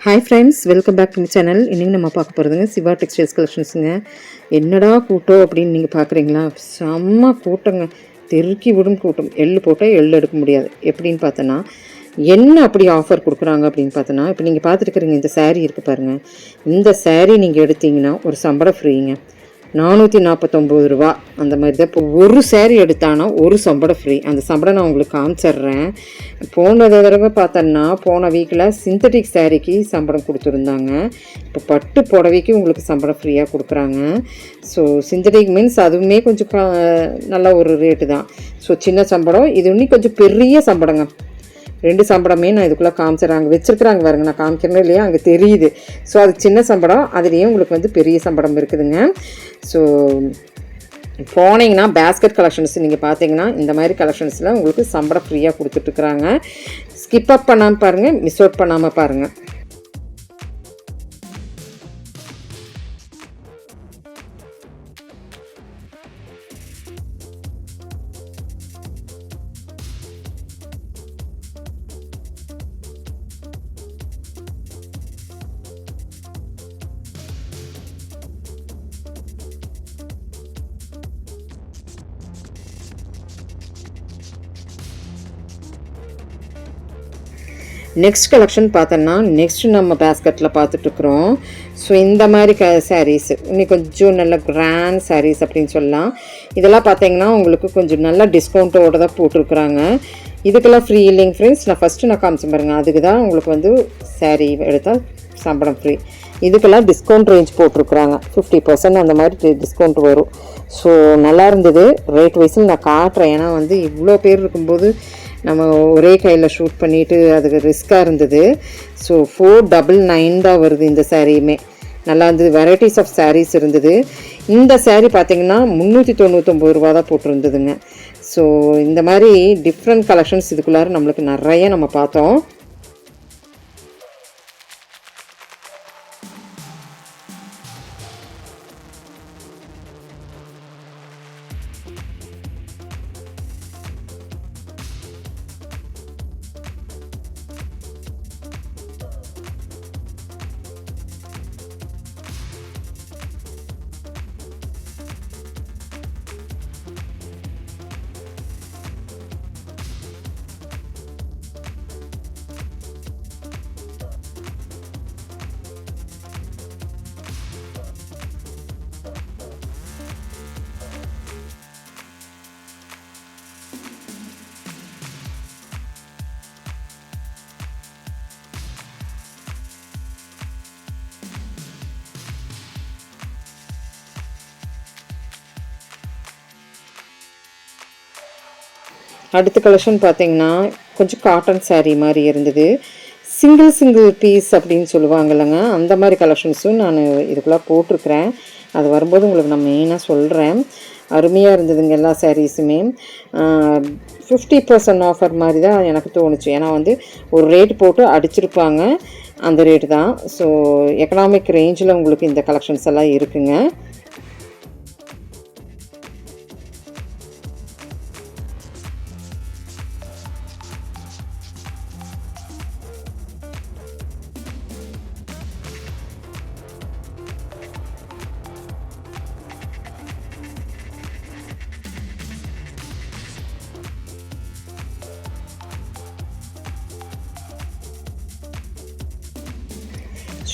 Hi friends welcome back to channel இன்றைக்கி நம்ம பார்க்க போகிறதுங்க சிவா டெக்ஸ்டைல்ஸ் கலெக்ஷன்ஸுங்க என்னடா கூட்டம் அப்படின்னு நீங்கள் பார்க்குறீங்களா? செம்ம கூட்டங்க. தெருக்கி விடும் கூட்டம். எள்ளு போட்டால் எள்ளு எடுக்க முடியாது. எப்படின்னு பார்த்தோன்னா என்ன அப்படி ஆஃபர் கொடுக்குறாங்க அப்படின்னு பார்த்தோன்னா இப்போ நீங்கள் பார்த்துருக்குறீங்க இந்த சேரீ இருக்குது பாருங்கள் இந்த சேரீ நீங்கள் எடுத்தீங்கன்னா ஒரு சம்பளம் ஃப்ரீங்க நானூற்றி நாற்பத்தொம்போது ரூபா. அந்த மாதிரி தான் இப்போ ஒரு சேரீ எடுத்தானா ஒரு சம்பளம் ஃப்ரீ அந்த சம்படம் நான் உங்களுக்கு காமிச்சிட்றேன். போன தடவை பார்த்தோன்னா போன வீக்கில் சிந்தட்டிக் சேரீக்கு சம்பளம் கொடுத்துருந்தாங்க. இப்போ பட்டு புடவைக்கு உங்களுக்கு சம்பளம் ஃப்ரீயாக கொடுக்குறாங்க. ஸோ சிந்தட்டிக் மீன்ஸ் அதுவுமே கொஞ்சம் நல்ல ஒரு ரேட்டு தான். ஸோ சின்ன சம்பளம் இது இன்னும் கொஞ்சம் பெரிய சம்பளங்க ரெண்டு சம்பளமே நான் இதுக்குள்ளே காமிச்சிடறாங்க வச்சுருக்குறாங்க பாருங்க. நான் காமிக்கிறேன் இல்லையா அங்கே தெரியுது. ஸோ அது சின்ன சம்பளம் அதுலேயும் உங்களுக்கு வந்து பெரிய சம்பளம் இருக்குதுங்க. ஸோ போனீங்கன்னா பேஸ்கெட் கலெக்ஷன்ஸ் நீங்கள் பார்த்தீங்கன்னா இந்த மாதிரி கலெக்ஷன்ஸில் உங்களுக்கு சம்பளம் ஃப்ரீயாக கொடுத்துட்ருக்குறாங்க ஸ்கிப் அப் பண்ணாமல் பாருங்கள் மிஸ் அவுட் பண்ணாமல் பாருங்கள் நெக்ஸ்ட் கலெக்ஷன் பார்த்தோன்னா நெக்ஸ்ட் நம்ம பேஸ்கெட்டில் பார்த்துட்ருக்குறோம் ஸோ இந்த மாதிரி க சாரீஸ் இன்னும் கொஞ்சம் நல்ல கிராண்ட் சாரீஸ் அப்படின்னு சொல்லலாம். இதெல்லாம் பார்த்தீங்கன்னா உங்களுக்கு கொஞ்சம் நல்ல டிஸ்கவுண்ட்டோட தான் போட்டிருக்குறாங்க. இதுக்கெல்லாம் ஃப்ரீ இல்லைங்க ஃப்ரெண்ட்ஸ் நான் ஃபஸ்ட்டு நான் காமிச்சேன் பாருங்கள் அதுக்கு தான் உங்களுக்கு வந்து சாரீ எடுத்தால் சம்பளம் ஃப்ரீ இதுக்கெல்லாம் டிஸ்கவுண்ட் ரேஞ்ச் போட்டிருக்குறாங்க. ஃபிஃப்டி பர்சன்ட் அந்த மாதிரி டிஸ்கவுண்ட் வரும். ஸோ நல்லா இருந்தது. ரேட் வைஸில் நான் காட்டுறேன். ஏன்னா வந்து இவ்வளோ பேர் இருக்கும்போது நம்ம ஒரே கையில் ஷூட் பண்ணிவிட்டு அதுக்கு ரிஸ்க்காக இருந்தது. ஸோ ஃபோர் டபுள் நைன் தான் வருது இந்த சாரியுமே. நல்லா இருந்தது. வெரைட்டிஸ் ஆஃப் சாரீஸ் இருந்தது. இந்த சாரீ பார்த்திங்கன்னா முந்நூற்றி தொண்ணூத்தொம்பது ரூபா தான் போட்டிருந்ததுங்க. ஸோ இந்த மாதிரி டிஃப்ரெண்ட் கலெக்ஷன்ஸ் இதுக்குள்ளார நம்மளுக்கு நிறைய நம்ம பார்த்தோம். அடுத்த கலெக்ஷன் பார்த்தீங்கன்னா கொஞ்சம் காட்டன் சாரீ மாதிரி இருந்தது. சிங்கிள் சிங்கிள் பீஸ் அப்படின்னு சொல்லுவாங்கல்லங்க. அந்த மாதிரி கலெக்ஷன்ஸும் நான் இதுக்குள்ளே போட்டிருக்கிறேன். அது வரும்போது உங்களுக்கு நான் மெயினாக சொல்கிறேன் அருமையாக இருந்ததுங்க எல்லா சாரீஸுமே ஃபிஃப்டி பர்சன்ட் ஆஃபர் மாதிரி தான் எனக்கு தோணுச்சு. ஏன்னா வந்து ஒரு ரேட் போட்டு அடிச்சிருப்பாங்க. அந்த ரேட்டு தான். ஸோ எக்கனாமிக் ரேஞ்சில் உங்களுக்கு இந்த கலெக்ஷன்ஸ் எல்லாம் இருக்குங்க.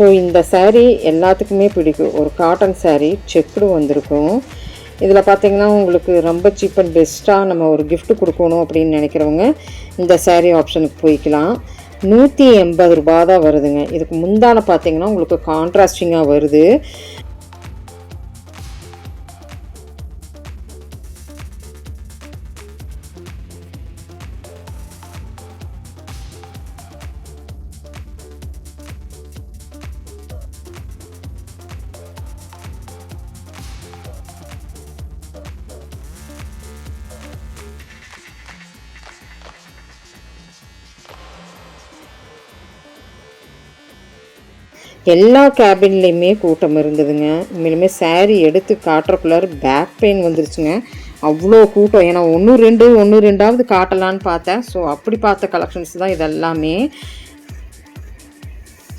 ஸோ இந்த சேரீ எல்லாத்துக்குமே பிடிக்கும். ஒரு காட்டன் சேரீ செக்குடு வந்திருக்கும். இதில் பார்த்தீங்கன்னா உங்களுக்கு ரொம்ப சீப் அண்ட் பெஸ்ட்டாக நம்ம ஒரு கிஃப்ட் கொடுக்கணும் அப்படின்னு நினைக்கிறவங்க இந்த சேரீ ஆப்ஷனுக்கு போய்க்கலாம். நூற்றி எண்பது ரூபா தான் வருதுங்க. இதுக்கு முந்தான பார்த்தீங்கன்னா உங்களுக்கு கான்ட்ராஸ்டிங்காக வருது. எல்லா கேபின்லேயுமே கூட்டம் இருந்ததுங்க. உண்மையிலுமே சேரீ எடுத்து காட்டுறக்குள்ளார பேக் பெயின் வந்துருச்சுங்க. அவ்வளோ கூட்டம். ஏன்னா ஒன்று ரெண்டு ஒன்று ரெண்டாவது காட்டலான்னு பார்த்தேன். ஸோ அப்படி பார்த்த கலெக்ஷன்ஸ் தான் இதெல்லாமே.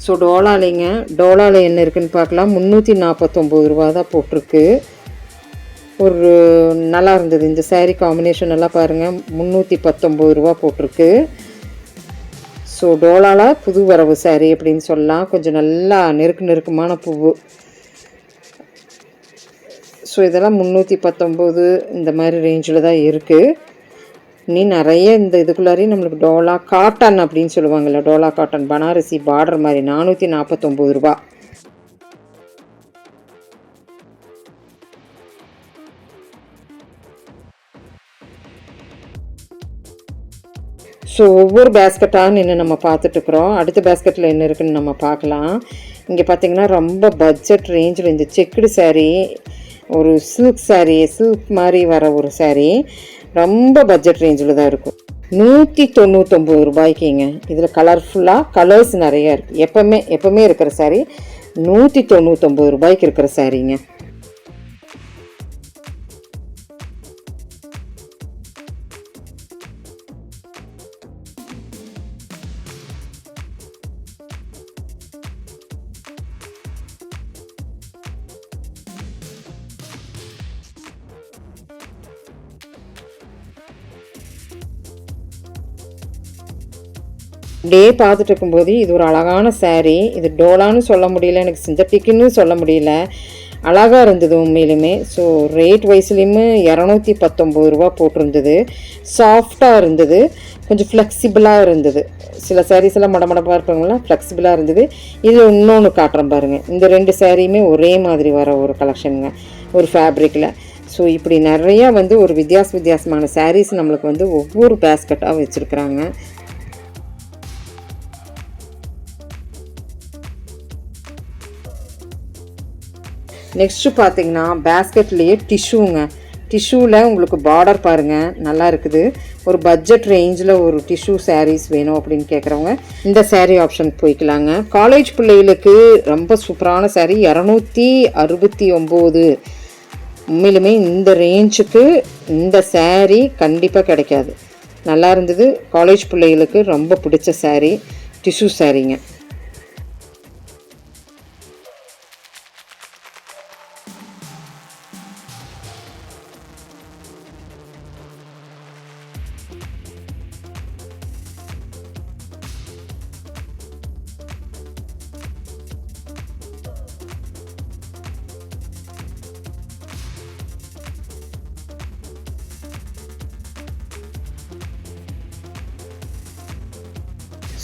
ஸோ டோலாலைங்க. டோலாவில் என்ன இருக்குதுன்னு பார்க்கலாம். முந்நூற்றி நாற்பத்தொம்போது ரூபா தான் போட்டிருக்கு. ஒரு நல்லா இருந்தது. இந்த சேரீ காம்பினேஷன் எல்லாம் பாருங்கள் முந்நூற்றி பத்தொம்போது ரூபா போட்டிருக்கு. ஸோ டோலால புது வரவு சாரி அப்படின்னு சொல்லலாம் கொஞ்சம் நல்லா நெருக்கு நெருக்கமான பூவு. ஸோ இதெல்லாம் முந்நூற்றி பத்தொம்போது இந்த மாதிரி ரேஞ்சில் தான் இருக்குது நீ நிறைய இந்த இதுக்குள்ளாரையும் நம்மளுக்கு டோலா காட்டன் அப்படின்னு சொல்லுவாங்கள்ல டோலா காட்டன் பனாரசி பார்டர் மாதிரி நானூற்றி நாற்பத்தொம்போது ரூபா. ஸோ ஒவ்வொரு பேஸ்கெட்டாக நின்று நம்ம பார்த்துட்ருக்குறோம் அடுத்த பேஸ்கெட்டில் என்ன இருக்குன்னு நம்ம பார்க்கலாம். இங்கே பார்த்தீங்கன்னா ரொம்ப பட்ஜெட் ரேஞ்சில் இந்த செக்குடு சேரீ ஒரு சில்க் சாரீ சில்க் மாதிரி வர ஒரு சாரீ ரொம்ப பட்ஜெட் ரேஞ்சில் தான் இருக்கும். நூற்றி தொண்ணூத்தொம்பது ரூபாய்க்குங்க. இதில் கலர்ஃபுல்லாக கலர்ஸ் நிறையா இருக்குது எப்போவுமே எப்போவுமே இருக்கிற சாரீ நூற்றி தொண்ணூத்தொம்பது ரூபாய்க்கு இருக்கிற சாரீங்க அப்படியே பார்த்துட்டு இருக்கும்போது இது ஒரு அழகான சேரீ இது டோலான்னு சொல்ல முடியல எனக்கு சிந்தட்டிக்குன்னு சொல்ல முடியல. அழகாக இருந்தது உண்மையிலுமே. ஸோ ரேட் வைஸ்லேயுமே இரநூத்தி பத்தொம்பது ரூபா போட்டிருந்தது. சாஃப்டாக இருந்தது. கொஞ்சம் ஃப்ளெக்சிபிளாக இருந்தது. சில சாரீஸ் எல்லாம் மடமடப்பாக இருப்பாங்களா ஃப்ளெக்சிபிளாக இருந்தது. இது இன்னொன்று காட்டுறேன் பாருங்கள் இந்த ரெண்டு சாரியுமே ஒரே மாதிரி வர ஒரு கலெக்ஷனுங்க ஒரு ஃபேப்ரிக்கில் ஸோ இப்படி நிறையா வந்து ஒரு வித்தியாச வித்தியாசமான சாரீஸ் நம்மளுக்கு வந்து ஒவ்வொரு பேஸ்கட்டாக வச்சுருக்குறாங்க. நெக்ஸ்ட்டு பார்த்தீங்கன்னா பேஸ்கெட்லேயே டிஷ்யூங்க டிஷ்யூவில் உங்களுக்கு பார்டர் பாருங்கள் நல்லா இருக்குது. ஒரு பட்ஜெட் ரேஞ்சில் ஒரு டிஷ்யூ சாரீஸ் வேணும் அப்படின்னு கேட்குறவங்க இந்த சாரீ ஆப்ஷன் போய்க்கலாங்க. காலேஜ் பிள்ளைகளுக்கு ரொம்ப சூப்பரான சாரீ இரநூத்தி அறுபத்தி ஒம்பது. உண்மையிலுமே இந்த ரேஞ்சுக்கு இந்த சாரீ கண்டிப்பாக கிடைக்காது. நல்லா இருந்தது. காலேஜ் பிள்ளைகளுக்கு ரொம்ப பிடிச்ச சாரீ டிஷ்யூ சாரீங்க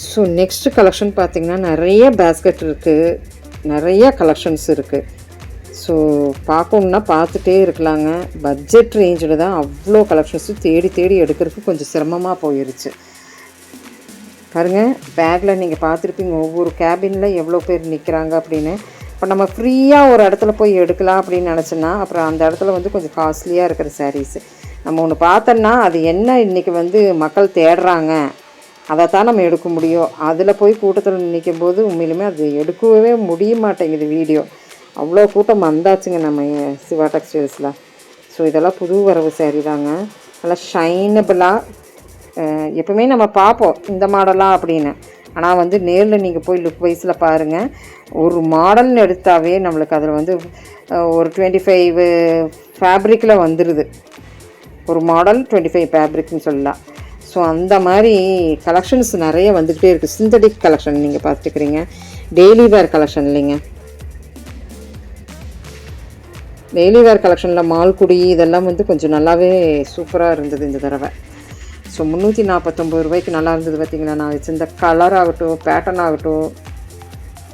ஸோ நெக்ஸ்ட்டு கலெக்ஷன் பார்த்திங்கன்னா நிறைய பேஸ்கெட் இருக்குது நிறைய கலெக்ஷன்ஸ் இருக்குது ஸோ பார்க்கணுன்னா பார்த்துட்டே இருக்கலாங்க. பட்ஜெட் ரேஞ்சில் தான் அவ்வளோ கலெக்ஷன்ஸும் தேடி தேடி எடுக்கிறதுக்கு கொஞ்சம் சிரமமாக போயிடுச்சு பாருங்கள் பேக்கில் நீங்கள் பார்த்துருப்பீங்க ஒவ்வொரு கேபினில் எவ்வளோ பேர் நிற்கிறாங்க அப்படின்னு. இப்போ நம்ம ஃப்ரீயாக ஒரு இடத்துல போய் எடுக்கலாம் அப்படின்னு நினச்சோன்னா அப்புறம் அந்த இடத்துல வந்து கொஞ்சம் காஸ்ட்லியாக இருக்கிற சாரீஸு நம்ம ஒன்று பார்த்தோன்னா அது என்ன இன்றைக்கி வந்து மக்கள் தேடுறாங்க? அதை தான் நம்ம எடுக்க முடியும். அதில் போய் கூட்டத்தில் நிற்கும் போது உண்மையிலுமே அது எடுக்கவே முடிய மாட்டேங்குது வீடியோ. அவ்வளோ கூட்டம் வந்தாச்சுங்க நம்ம சிவா டெக்ஸ்டைல்ஸில். ஸோ இதெல்லாம் புது வரவு saree தாங்க. நல்லா ஷைனபிளாக எப்பவுமே நம்ம பார்ப்போம் இந்த மாடலாக அப்படின்னு. ஆனால் வந்து நேரில் நீங்கள் போய் லுக் வைஸில் பாருங்கள் ஒரு மாடல்னு எடுத்தாவே நம்மளுக்கு அதில் வந்து ஒரு டுவெண்ட்டி ஃபைவ் ஃபேப்ரிக்கில் வந்துடுது ஒரு மாடல் டுவெண்ட்டி ஃபைவ் ஃபேப்ரிக்னு சொல்லலாம். ஸோ அந்த மாதிரி கலெக்ஷன்ஸ் நிறைய வந்துக்கிட்டே இருக்குது சிந்தடிக் கலெக்ஷன் நீங்கள் பார்த்துக்கிறீங்க டெய்லி வேர் கலெக்ஷன் இல்லைங்க. டெய்லி வேர் கலெக்ஷனில் மால்குடி இதெல்லாம் வந்து கொஞ்சம் நல்லாவே சூப்பராக இருந்தது இந்த தடவை. ஸோ முந்நூற்றி நாற்பத்தொம்பது ரூபாய்க்கு நல்லா இருந்தது பார்த்தீங்களா நான் வச்சுருந்த கலர் ஆகட்டும் பேட்டர்ன் ஆகட்டும்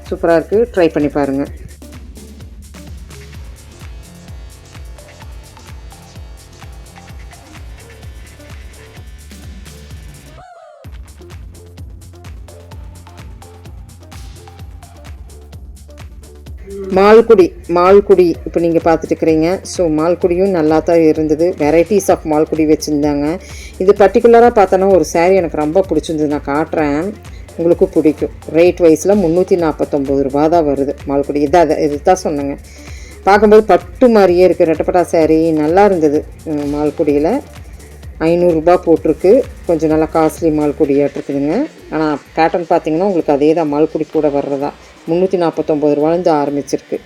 சூப்பராக இருக்குது ட்ரை பண்ணி பாருங்கள் மால்குடி மால்குடி இப்போ நீங்கள் பார்த்துட்டுருக்கிறீங்க ஸோ மால்குடியும் நல்லா தான் இருந்தது. வெரைட்டிஸ் ஆஃப் மால்குடி வச்சுருந்தாங்க. இது பர்டிகுலராக பார்த்தோன்னா ஒரு சேரீ எனக்கு ரொம்ப பிடிச்சிருந்தது. நான் காட்டுறேன். உங்களுக்கு பிடிக்கும். ரேட் வைஸில் முந்நூற்றி நாற்பத்தொம்பது ரூபா தான் வருது மால்குடி. இதான் இது தான் சொன்னேங்க. பார்க்கும்போது பட்டு மாதிரியே இருக்குது ரெட்டப்பட்டா சேரீ நல்லா இருந்தது மால்குடியில். ஐநூறுரூபா போட்டிருக்கு. கொஞ்சம் நல்லா காஸ்ட்லி மால்குடியாட்டிருக்குதுங்க. ஆனால் பேட்டர்ன் பார்த்தீங்கன்னா உங்களுக்கு அதே தான் மால்குடி கூட வர்றதா. முந்நூற்றி நாற்பத்தொம்பது ரூபாலேருந்து ஆரம்பிச்சிருக்கு.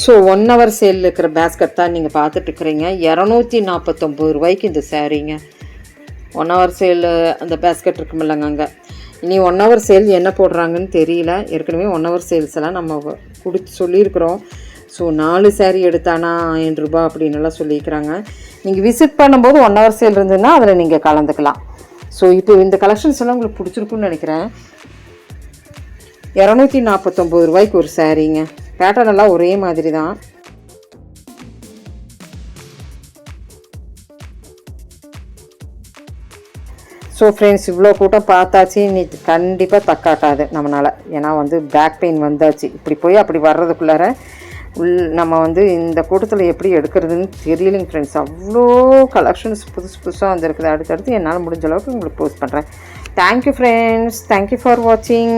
ஸோ ஒன் ஹவர் சேலில் இருக்கிற பேஸ்கட் தான் நீங்கள் பார்த்துட்ருக்குறீங்க இரநூத்தி நாற்பத்தொம்பது ரூபாய்க்கு இந்த சாரீங்க ஒன் ஹவர் சேல் அந்த பேஸ்கட் இருக்குமில்லங்க அங்கே. இனி ஒன் ஹவர் சேல் என்ன போடுறாங்கன்னு தெரியல. ஏற்கனவே ஒன் ஹவர் சேல்ஸ் எல்லாம் நம்ம கொடுத்து சொல்லியிருக்கிறோம். ஸோ நாலு சேரீ எடுத்தானா ஆயிரம் ரூபாய் அப்படின்னு எல்லாம் சொல்லியிருக்கிறாங்க. நீங்கள் விசிட் பண்ணும்போது ஒன் ஹவர் சேல் இருந்ததுன்னா அதில் நீங்கள் கலந்துக்கலாம். ஸோ இப்போ இந்த கலெக்ஷன்ஸ் எல்லாம் உங்களுக்கு பிடிச்சிருக்குன்னு நினைக்கிறேன். இரநூத்தி நாற்பத்தொம்பது ரூபாய்க்கு ஒரு சாரீங்க பேட்டர்ன் எல்லாம் ஒரே மாதிரி தான் ஸோ ஃப்ரெண்ட்ஸ் இவ்வளோ கூட்டம் பார்த்தாச்சு. நீ கண்டிப்பாக தக்காட்டாது நம்மளால் ஏன்னா வந்து பேக் பெயின் வந்தாச்சு. இப்படி போய் அப்படி வர்றதுக்குள்ளார உள் நம்ம வந்து இந்த கூட்டத்தில் எப்படி எடுக்கிறதுன்னு தெரியலைங்க ஃப்ரெண்ட்ஸ் அவ்வளோ கலெக்ஷன்ஸ் புதுசு புதுசாக வந்திருக்குது. அடுத்தடுத்து என்னால் முடிஞ்ச அளவுக்கு உங்களுக்கு போஸ்ட் பண்ணுறேன் தேங்க்யூ ஃப்ரெண்ட்ஸ் தேங்க்யூ ஃபார் வாட்சிங்